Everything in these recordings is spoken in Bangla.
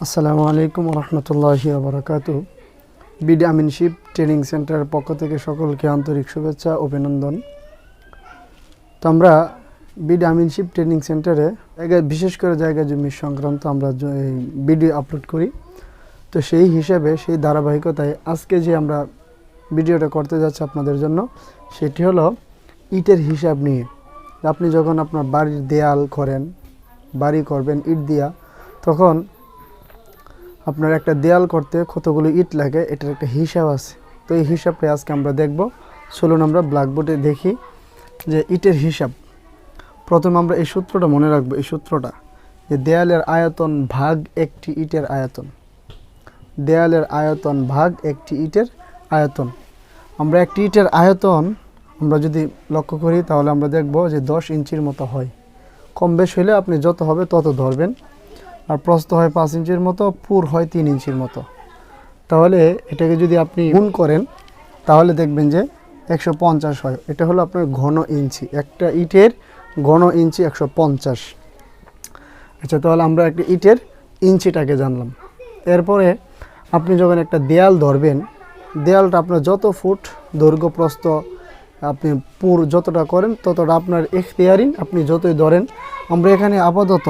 আসসালামু আলাইকুম রহমতুল্লাহি আবরাকাতু বিডি আমিনশিপ ট্রেনিং সেন্টারের পক্ষ থেকে সকলকে আন্তরিক শুভেচ্ছা, অভিনন্দন। তো আমরা বিডি আমিনশিপ ট্রেনিং সেন্টারে জায়গায় বিশেষ করে জায়গা জমি সংক্রান্ত আমরা ভিডিও আপলোড করি। তো সেই হিসাবে, সেই ধারাবাহিকতায় আজকে যে আমরা ভিডিওটা করতে যাচ্ছি আপনাদের জন্য, সেটি হলো ইটের হিসাব নিয়ে। আপনি যখন আপনার বাড়ির দেয়াল করেন, বাড়ি করবেন ইট দিয়া, তখন আপনার একটা দেয়াল করতে কতগুলো ইট লাগে, এটার একটা হিসাব আছে। তো এই হিসাবটা আজকে আমরা দেখব। চলুন আমরা ব্ল্যাকবোর্ডে দেখি যে ইটের হিসাব। প্রথম আমরা এই সূত্রটা মনে রাখব, এই সূত্রটা যে দেয়ালের আয়তন ভাগ একটি ইটের আয়তন। দেয়ালের আয়তন ভাগ একটি ইটের আয়তন। আমরা একটি ইটের আয়তন আমরা যদি লক্ষ্য করি, তাহলে আমরা দেখব যে দশ ইঞ্চির মতো হয়। কম বেশ হলে আপনি যত হবে তত ধরবেন। আর প্রস্ত হয় পাঁচ ইঞ্চির মতো, পুর হয় তিন ইঞ্চির মতো। তাহলে এটাকে যদি আপনি গুণ করেন, তাহলে দেখবেন যে একশো পঞ্চাশ হয়। এটা হলো আপনার ঘন ইঞ্চি। একটা ইটের ঘন ইঞ্চি একশো পঞ্চাশ। আচ্ছা তাহলে আমরা একটা ইটের ইঞ্চিটাকে জানলাম। এরপরে আপনি যখন একটা দেয়াল ধরবেন, দেয়ালটা আপনার যত ফুট দৈর্ঘ্য প্রস্ত আপনি পুর যতটা করেন, ততটা আপনার এখতিয়ারিন আপনি যতই ধরেন, আমরা এখানে আপাতত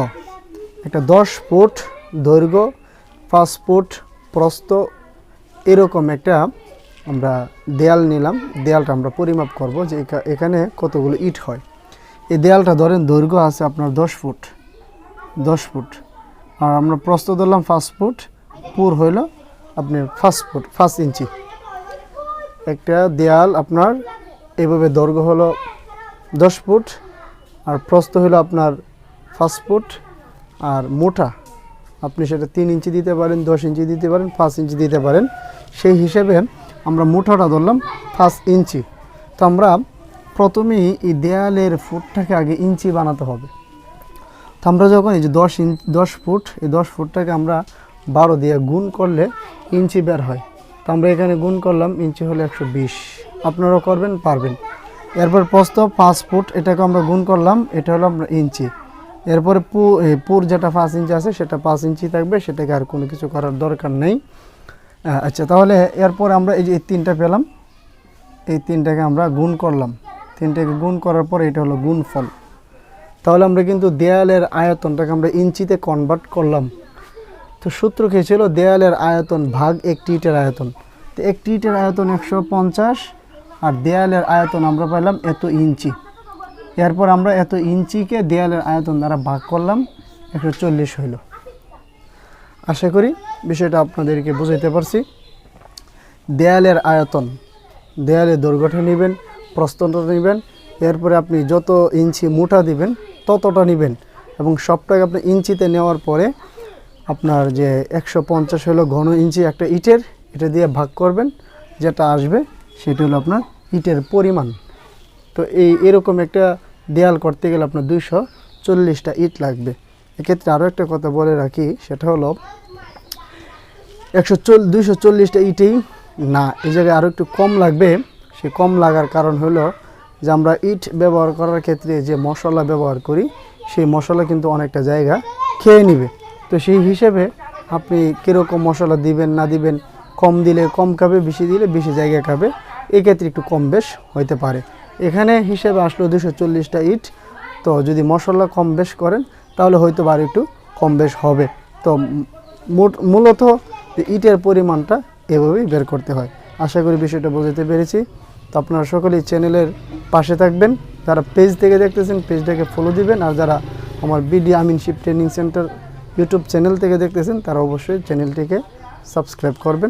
একটা দশ ফুট দৈর্ঘ্য, পাঁচ ফুট প্রস্ত এরকম একটা আমরা দেয়াল নিলাম। দেয়ালটা আমরা পরিমাপ করব যে এখানে কতগুলো ইট হয়। এই দেয়ালটা ধরেন দৈর্ঘ্য আছে আপনার দশ ফুট দশ ফুট। আর আমরা প্রস্ত ধরলাম পাঁচ ফুট, পুর হইল আপনি পাঁচ ফুট, পাঁচ ইঞ্চি। একটা দেয়াল আপনার এভাবে দৈর্ঘ্য হলো দশ ফুট, আর প্রস্ত হলো আপনার পাঁচ ফুট আর মোটা, আপনি সেটা তিন ইঞ্চি দিতে পারেন, দশ ইঞ্চি দিতে পারেন, পাঁচ ইঞ্চি দিতে পারেন, সেই হিসেবে আমরা মোটাটা ধরলাম পাঁচ ইঞ্চি। তো আমরা প্রথমেই এই দেয়ালের ফুটটাকে আগে ইঞ্চি বানাতে হবে। তো আমরা যখন এই যে দশ ইঞ্চ দশ ফুট, এই দশ ফুটটাকে আমরা বারো দিয়ে গুণ করলে ইঞ্চি বের হয়। তো আমরা এখানে গুণ করলাম, ইঞ্চি হলো একশো বিশ। আপনারাও করবেন, পারবেন। এরপর প্রস্থ পাঁচ ফুট, এটাকে আমরা গুণ করলাম, এটা হলো আমরা ইঞ্চি। এরপরে পুর যেটা পাঁচ ইঞ্চি আছে, সেটা পাঁচ ইঞ্চি থাকবে, সেটাকে আর কোনো কিছু করার দরকার নেই। আচ্ছা তাহলে এরপর আমরা এই যে এই তিনটা পেলাম, এই তিনটাকে আমরা গুণ করলাম। তিনটাকে গুণ করার পর এটা হলো গুণফল। তাহলে আমরা কিন্তু দেয়ালের আয়তনটাকে আমরা ইঞ্চিতে কনভার্ট করলাম। তো সূত্র কী ছিল? দেয়ালের আয়তন ভাগ একটি ইটের আয়তন। তো একটি ইটের আয়তন একশো পঞ্চাশ, আর দেয়ালের আয়তন আমরা পেলাম এত ইঞ্চি। এরপর আমরা এত ইঞ্চিকে দেয়ালের আয়তন দ্বারা ভাগ করলাম একশো চল্লিশ হইল। আশা করি বিষয়টা আপনাদেরকে বুঝাইতে পারছি। দেয়ালের আয়তন দেয়ালের দৈর্ঘ্যটা নেবেন, প্রস্তনটা নেবেন, এরপরে আপনি যত ইঞ্চি মোটা দিবেন, ততটা নেবেন এবং সবটাকে আপনি ইঞ্চিতে নেওয়ার পরে আপনার যে একশো পঞ্চাশ হলো ঘন ইঞ্চি একটা ইটের, এটা দিয়ে ভাগ করবেন, যেটা আসবে সেটা হলো আপনার ইটের পরিমাণ। তো এই এরকম একটা দেয়াল করতে গেলে আপনার দুইশো চল্লিশটা ইট লাগবে। এক্ষেত্রে আরও একটা কথা বলে রাখি, সেটা হলো একশো চল দুইশো চল্লিশটা ইটেই না এই জায়গায় আরও একটু কম লাগবে। সে কম লাগার কারণ হলো যে আমরা ইট ব্যবহার করার ক্ষেত্রে যে মশলা ব্যবহার করি, সেই মশলা কিন্তু অনেকটা জায়গা খেয়ে নিবে। তো সেই হিসেবে আপনি কীরকম মশলা দিবেন, না দিবেন, কম দিলে কম খাবে, বেশি দিলে বেশি জায়গা খাবে, এক্ষেত্রে একটু কম বেশ হইতে পারে। এখানে হিসেবে আসলো দুশো চল্লিশটা ইট। তো যদি মশলা কম বেশ করেন, তাহলে হয়তো আর একটু কম বেশ হবে। তো মোট- মূলত ইটের পরিমাণটা এভাবেই বের করতে হয়। আশা করি বিষয়টা বোঝাতে পেরেছি। তো আপনারা সকলেই চ্যানেলের পাশে থাকবেন। যারা পেজ থেকে দেখতেছেন, পেজটাকে ফলো দিবেন। আর যারা আমার বিডি আমিনশিপ ট্রেনিং সেন্টার ইউটিউব চ্যানেল থেকে দেখতেছেন, তারা অবশ্যই চ্যানেলটিকে সাবস্ক্রাইব করবেন।